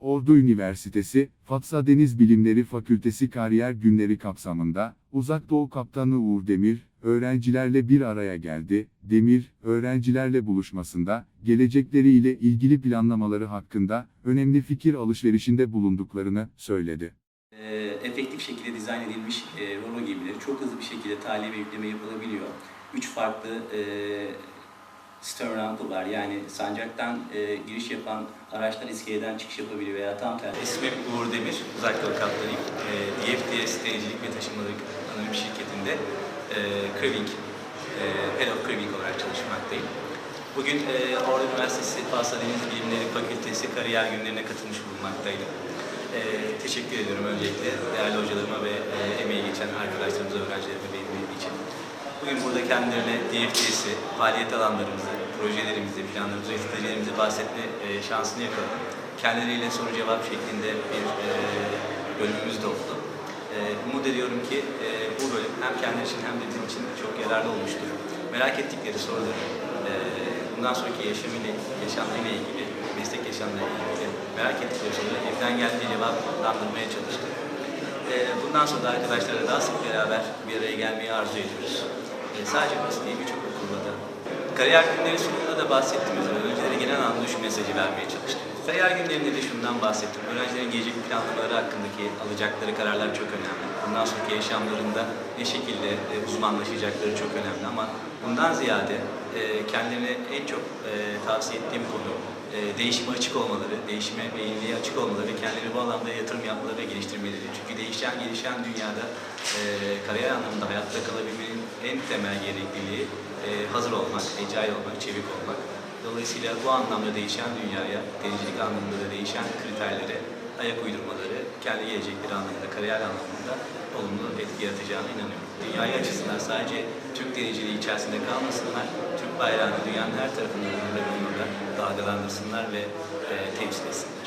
Ordu Üniversitesi, Fatsa Deniz Bilimleri Fakültesi kariyer günleri kapsamında, Uzak Doğu Kaptanı Uğur Demir, öğrencilerle bir araya geldi. Demir, öğrencilerle buluşmasında, gelecekleriyle ilgili planlamaları hakkında, önemli fikir alışverişinde bulunduklarını söyledi. e, efektif şekilde dizayn edilmiş e, Rolo gemileri çok hızlı bir şekilde tahliye ve yükleme yapılabiliyor. Üç farklı e, rampı var. Yani sancaktan e, giriş yapan araçlar iskeleden çıkış yapabiliyor veya tam tersi. İsmim Uğur Demir, Uzak Yol Kaptanıyım. E, DFDS Denizcilik ve Taşımacılık Anonim Şirketi'nde e, Crewing, e, Head of Crewing olarak çalışmaktayım. Bugün e, Ordu Üniversitesi Fasla Deniz Bilimleri Fakültesi kariyer günlerine katılmış bulunmaktaydım. E, teşekkür ediyorum öncelikle değerli hocalarıma ve e, emeği geçen arkadaşlarımıza, öğrencilerime. Bugün burada kendilerine DFDS'i, faaliyet alanlarımızı, projelerimizi, planlarımızı ve stratejilerimizi bahsetme e, şansını yakaladım. Kendileriyle soru cevap şeklinde bir e, bölümümüz de oldu. E, umut ediyorum ki bu bölüm hem kendileri için hem de bizim için çok yararlı olmuştur. Merak ettikleri soruları, bundan sonraki yaşamıyla, yaşamıyla ilgili, meslek yaşamıyla ilgili merak ettikleri soruları elimden geldiğince cevaplandırmaya çalıştım. Ee, Bundan sonra da arkadaşlarla daha sık beraber bir araya gelmeyi arzu ediyoruz. Ee, Sadece basit değil birçok okulda da. Kariyer günleri sunumunda da bahsettiğim üzere öğrencilere genel anlamda şu mesajı vermeye çalıştım. Kariyer günlerinde de şundan bahsettim. Öğrencilerin gelecek planlamaları hakkındaki alacakları kararlar çok önemli. Bundan sonraki yaşamlarında ne şekilde e, uzmanlaşacakları çok önemli ama bundan ziyade e, kendilerine en çok e, tavsiye ettiğim konu değişime açık olmaları, değişime ve yeniliğe açık olmaları ve kendileri bu alanda yatırım yapmaları ve geliştirmeleri. Çünkü değişen, gelişen dünyada kariyer anlamında hayatta kalabilmenin en temel gerekliliği hazır olmak, agile olmak, çevik olmak. Dolayısıyla bu anlamda değişen dünyaya, denizcilik anlamında da değişen kriterlere ayak uydurmaları, kendi gelecekleri anlamında, kariyer anlamında olumlu etki yaratacağına inanıyorum. Dünyayı açısından sadece Türk denizciliği içerisinde kalmasınlar, Türk bayrağını dünyanın her tarafında bulunurlar, dalgalandırsınlar ve e, temsil etsinler.